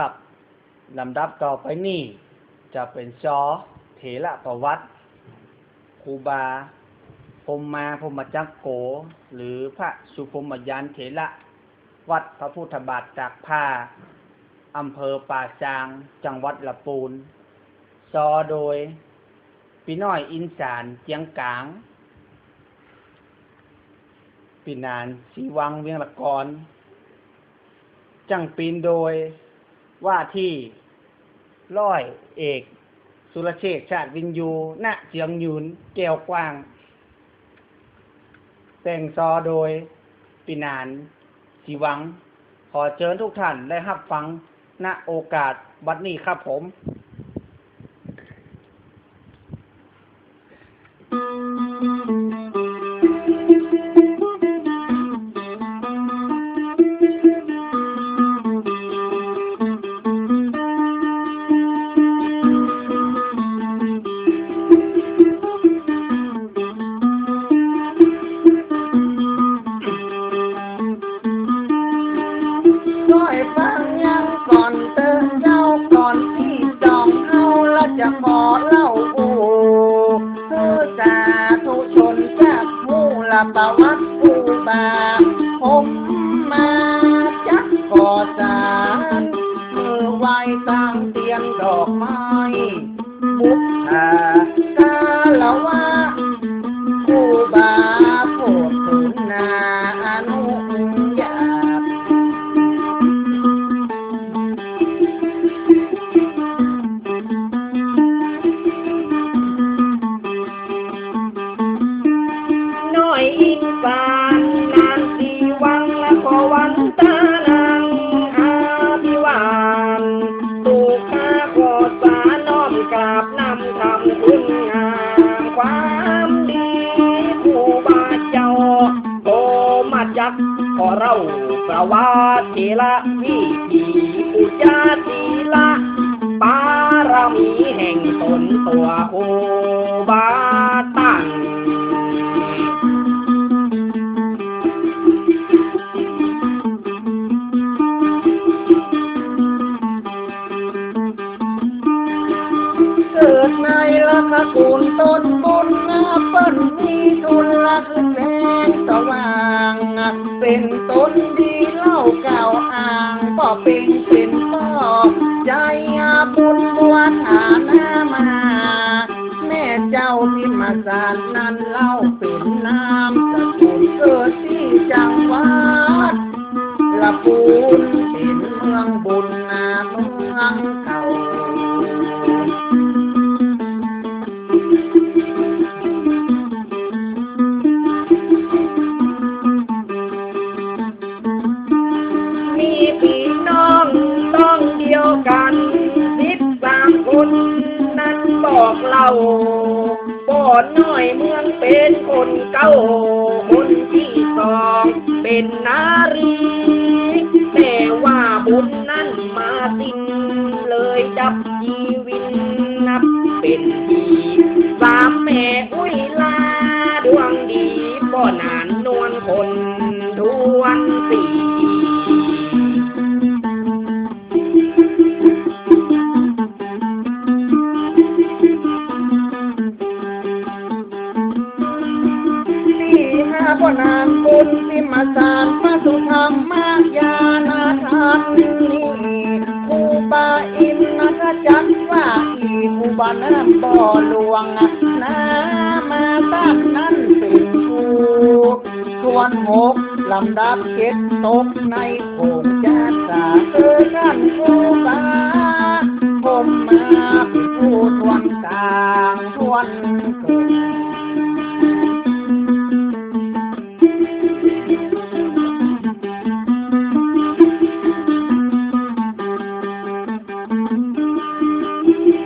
ครับลำดับต่อไปนี่จะเป็นซอเถระประวัติครูบาพมมาพมจักโก หรือพระสุพมยานเถระวัดพระพุทธบาทจากผ้าอำเภอป่าจาง จังหวัดละปูน ซอโดยพี่น้อยอินสารเจียงกลางปีนานสีวังเวียงละกร จังปีนโดย ว่าที่ร้อยเอก สุรเชษชาติวินยูณเจียงยูนแก้วกว้าง แต่งซอโดยปีนานสีวัง ขอเชิญทุกท่านได้รับฟังณโอกาสบัดนี้ครับผม จะขอเล่าอูคือสาธุชนจากผู้ละประวัติ วัติละวิธีอุจาตีละปารมีแห่งตนตัวโอบาตังเกิดในละคกุลต้นบุญนาเปิ้นมีทุนละคื นต้นดีเล่าเก่าอ่างก็เป็นเป็นพ่อใจอาบุญบวชหานามา แม่เจ้าพิมาสารนั้นเล่าเป็นน้ำสกุลเกิดที่จังหวัดละปูนเป็นเมืองบุญนาเมืองเก่า คนนั้นบอกเราบ่อน้อยเมืองเป็นคนเก้าคนที่สองเป็นนารี แต่ว่าบุญนั้นมาสิ้นเลยดับชีวินนับเป็นทีสามแม่อุ้ยลาดวงดีบ่นานนวลคน ญสิมาสารพระสุธรรมมายานาทันนี่ครูบาอินนะจักว่าอีครูบาน้ำบ่อหลวงนะนามาตั้งนั้นเป็นครูส่วนหกลำดับเจ็ดตกในโขงจาสาเออท่านครูบาผมมาเป็นผู้ทวนกลางทวนเก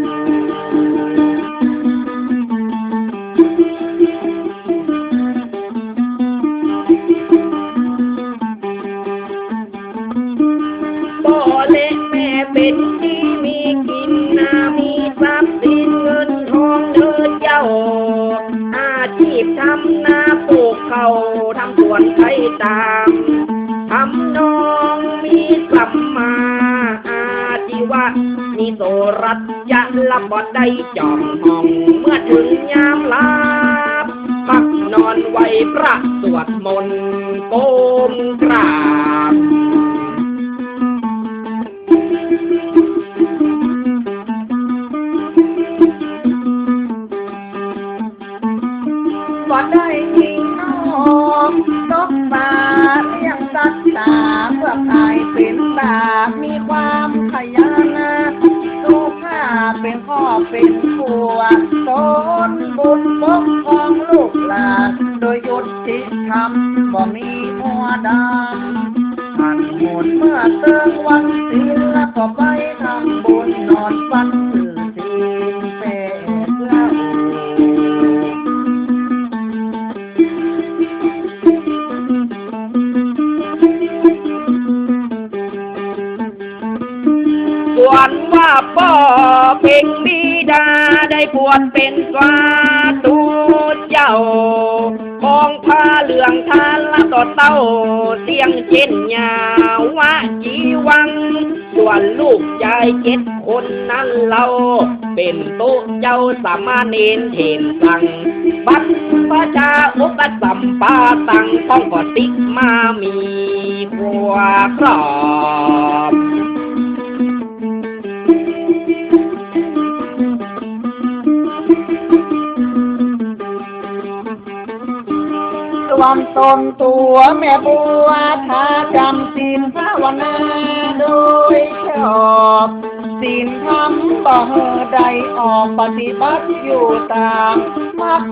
Thank you. ไหวพระสวดมนต์โกมกราบบ่ได้ยิงน้องนกปาเลี้ยงสัตว์ตาเพื่อขายเป็นบาปมีความขยันลูกข้าเป็นพ่อเป็นผัวโต ติธรรมบ่มีหัวดำหันหมดเมื่อเติงวันศีลแล้วก็ไปทำบุญนอนฟันถือศีเป็ดเล่าส่วนว่าพ่อเพ่งบิดาได้บวชเป็นสวาตูเจ้า ผ้าเหลืองทานละต่อเต้าเสียงเช่นยาวะจีวัง ส่วนลูกชายเจ็ดคนนั้นเรา เป็นโต๊ะเจ้าสามารเนนเทนสั่งบัดพระจาอุปสัมปาตังป้องกอติมามีขัวครอบ วมตนตัวแม่บัวทาจำศีลภาวนาโดยชอบศีลธรรมบ่เฮใดออกปฏิบัติอยู่ตามมัก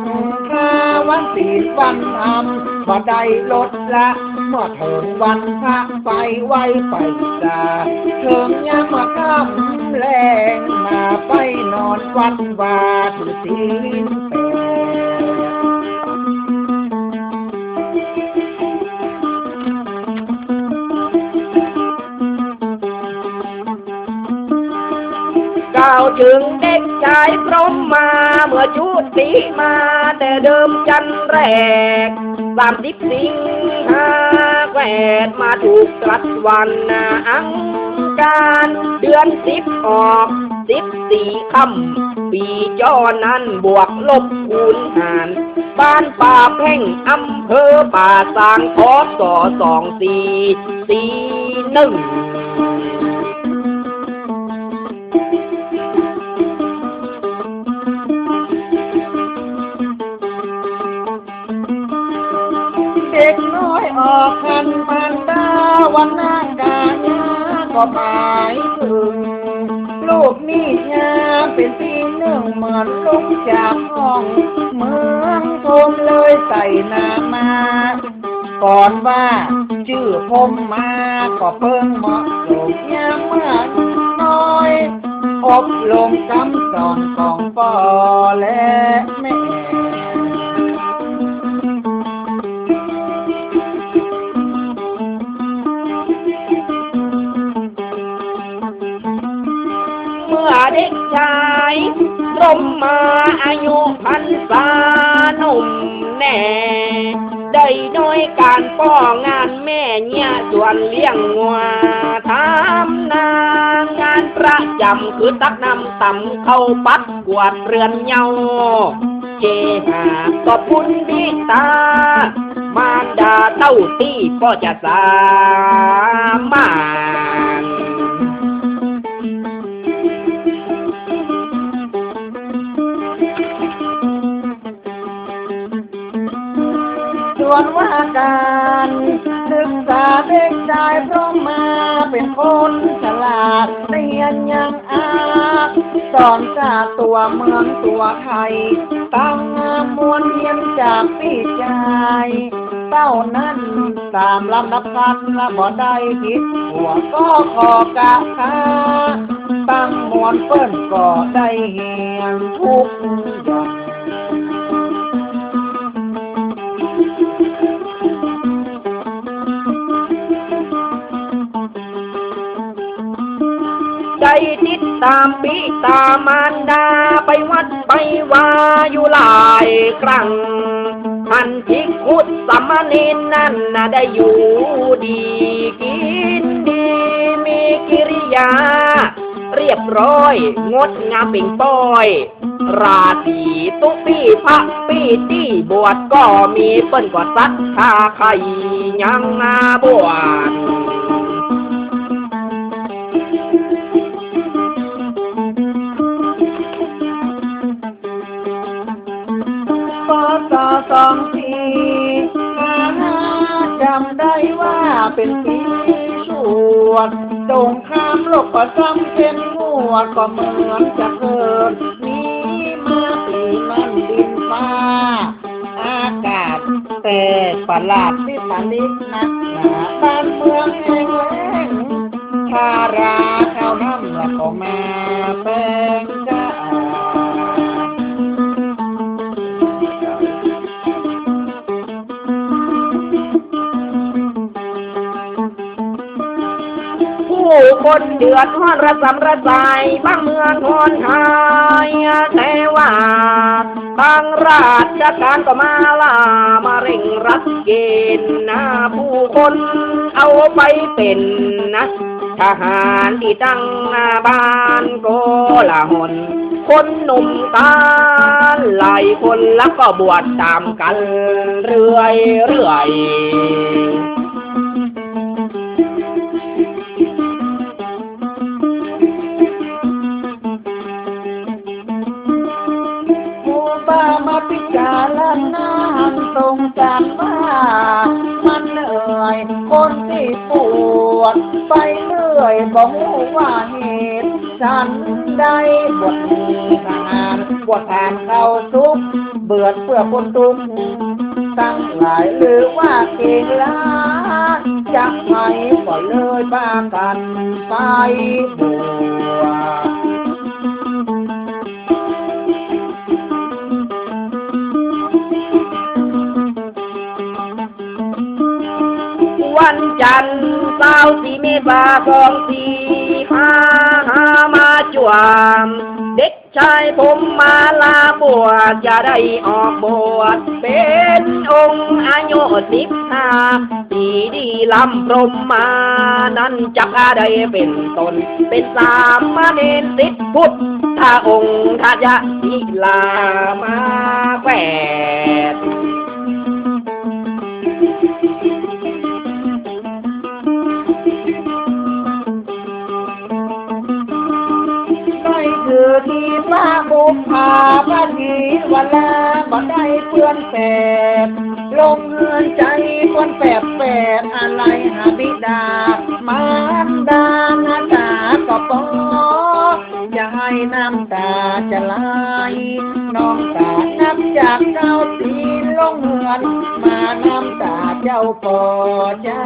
คาวันศีลวันธรรมบ่ได้ลดละเมื่อถึงวันพระไปไว้ไปจาเถึงยามมาค่ำแรงมาไปนอนวัดวาถือศีลแปด ล่าวถึงเด็กชายพร้อมมาเมื่อชุติมาแต่เดิมจันแรกสามสิบสิงหาแวดมาถูกตรัสวันนาอังการเดือนสิบออกสิบสี่คำปีจอนั้นบวกลบคูณหารบ้านป่าแพ่งอำเภอป่าสางพศสองสี่สี่หนึ่ง ด็กน้อยออกคันมันดาวันนากาญาก็หมายถึงลูกนี่ยาเป็นที่หนึ่งเหมือนลุกจากห้องเมืองทมเลยใส่นามาก่อนว่า ชื่อผมมาก็เพิ่งเหมาะสมยามเมื่อน้อยอบลงคำสอนของพ่อและแม่ มื่อเด็กชายรมมาอายุพันษาหนุ่มแน่ได้โดยการป้องานแม่เนี่ยส่วนเลี้ยงงัวทำนางานประจำคือตักน้ำต่ำเข้าปัดกวาดเรือนเยาเจหาก็พุนดิตามารดาเต้าตี้ก็จะสามาร ส่วนว่าการศึกษาเด็กชายเพราะมาเป็นคนฉลาดเรียนยังอาสอนจากตัวเมืองตัวไทยตั้งมวลเรียนจากพี่ชายเต้านั้นตามลำดับพันละบ่ได้ผิดหัวก็ขอกะคาตั้งมวลเปิ้นก็ได้เหียนทุก ใจติดตามปิตามารดาไปวัดไปวาอยู่หลายครั้งพันทิคุดสามเณรนั่นน่ะได้อยู่ดีกินดีมีกิริยา เรียบร้อย งดงามเป่งป้อย ราศีตุปีพระปีที่บวชก็มีเปิ้นกว่าสัตว์คาไข่ยังอาบวชปศสองสี่ห้าจำได้ว่าเป็นปีชวดสงครามโลกประจำเป็นงวดก็เหมือนจะเกิด แต่ประหลาดที่ผลิตนักหนาบ้านเมืองแห่งแล้งทาราข้าวน้ำและก็มาแปลงจ้าผู้คนเดือดร้อนระสำระสายบางเมืองทนหายแต่ว่า บางราชการก็มาล่ามาเร่งรัดเกณฑ์นะผู้คนเอาไปเป็นนะทหารที่ตั้งบ้านโกลาหน คนหนุ่มตาหลายคนแล้วก็บวชตามกันเรื่อยเรื่อย พิจารณาตรงกันว่ามันเหนื่อยคนที่ปวด ไปเรื่อยบอกว่าเหตุฉันได้บวชมีทหารบวชทานเข้าซุกเบื่อเพื่อคนทุกตั้งหลายหรือว่าเก่งล้าจะไม่ก็เลยบ้ากันไปบวช จันทร์สาร์สีเมษาสองสี่ห้าห้ามาจวมเด็กชายผมมาลาบวชจะได้ออกบวชเป็นองค์อายุสิบห้าปีดีลำพรมมา นั้นจะได้เป็นตน เป็นสามมาเนนสิทธพุทธองค์ทายะทิลามาแฝด คือที่พระบุพภาพระทีวันลาบ่ได้เพื่อนแฝดลงเงินใจคนแฝดแฝดอะไรหาบิดามารดาหน้าตาก็ปออย่าให้น้ำตาจะไหลน้องตานับจากเก้าปีลงเงินมาน้ำตาเจ้าปอจ้า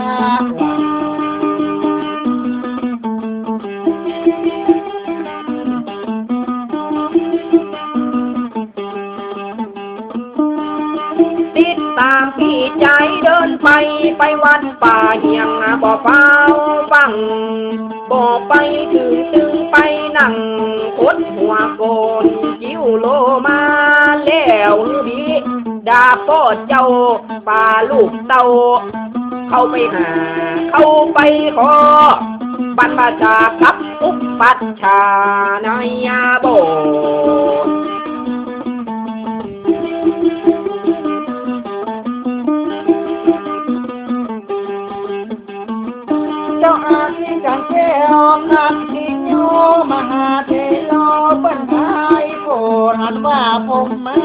ไปไปวัดป่าเหียงบ่เฝ้าฟังบ่ไปถึงตึงไปนั่งคดหัวโกนจิ้วโลมาแล้วดีดาพ่อเจ้าป่าลูกเต้าเข้าไปหา เข้าไปขอบรรพชาครับอุปปัชชานายาโบ งเทวนักทิโยมหาเทโลปัญหายโกหันว่าผมมา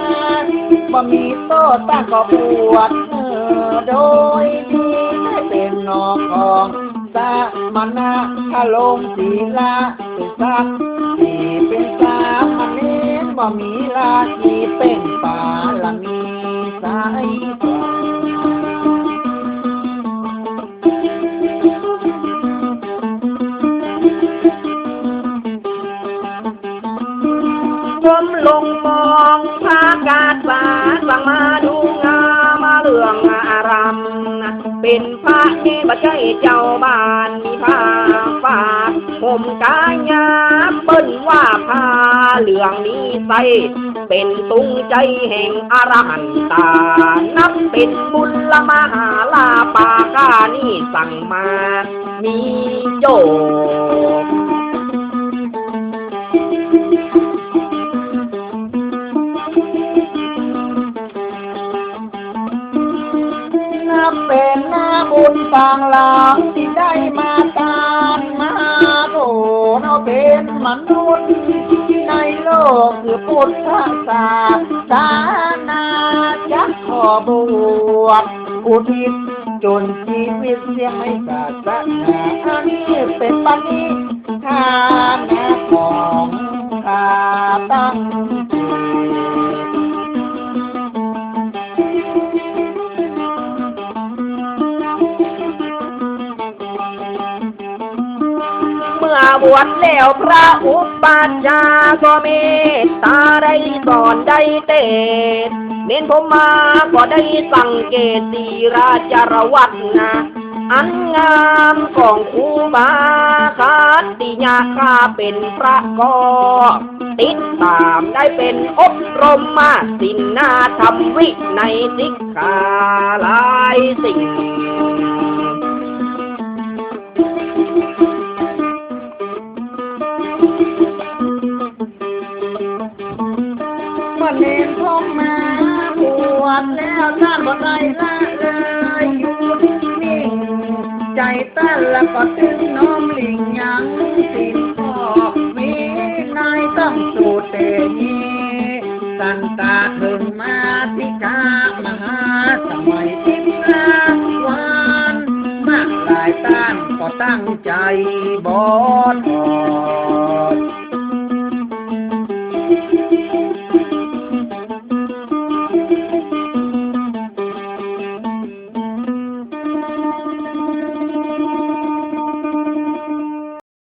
บ่มีโตตั้งก็ปวดเออโดยที่ได้เป็นนอกของสามนาทะลงศีลาเป็นสักที่เป็นสามเณรบ่มีลาที่เป็นป่าละมีสาย ระที่บัใจเจ้าบ้านมีผ้าฝากผมกายาเปิ้นว่าผ้าเหลืองนี้ใสเป็นตุงใจแห่งอรหันตา นับเป็นบุญละมหาลาปากานี่สั่งมา มีโจ บุญต่างหลังที่ได้มาตามมาโถเราเป็นมนุษย์ในโลกคือพุทธศาสนาจักขอบวชอุทิศจนชีวิตเสียงให้ศาสนาอันนี้เป็นปณิธานของข้าตั้ง บวชแล้วพระอุปัชฌาย์ก็เมตตาได้สอนได้เตศเน้นผมมาก็ได้สังเกตสีราจารวัตนะอันงามของคูบาคาติยาคาเป็นพระก็ติดตามได้เป็นอบรมมาสินนาธรรมวิในสิกขาหลายสิ่ง วชแล้วท่านบ่ได้ละเลยอยู่นิ่งใจตั้นแล้วก็ถึงน้อมหลิงยังสิพ่อมีนายต้องสูเตนีสันตาถึงมาติกามหาสมัยทิพย์วานมากหลายต้านก็ตั้งใจบอดออก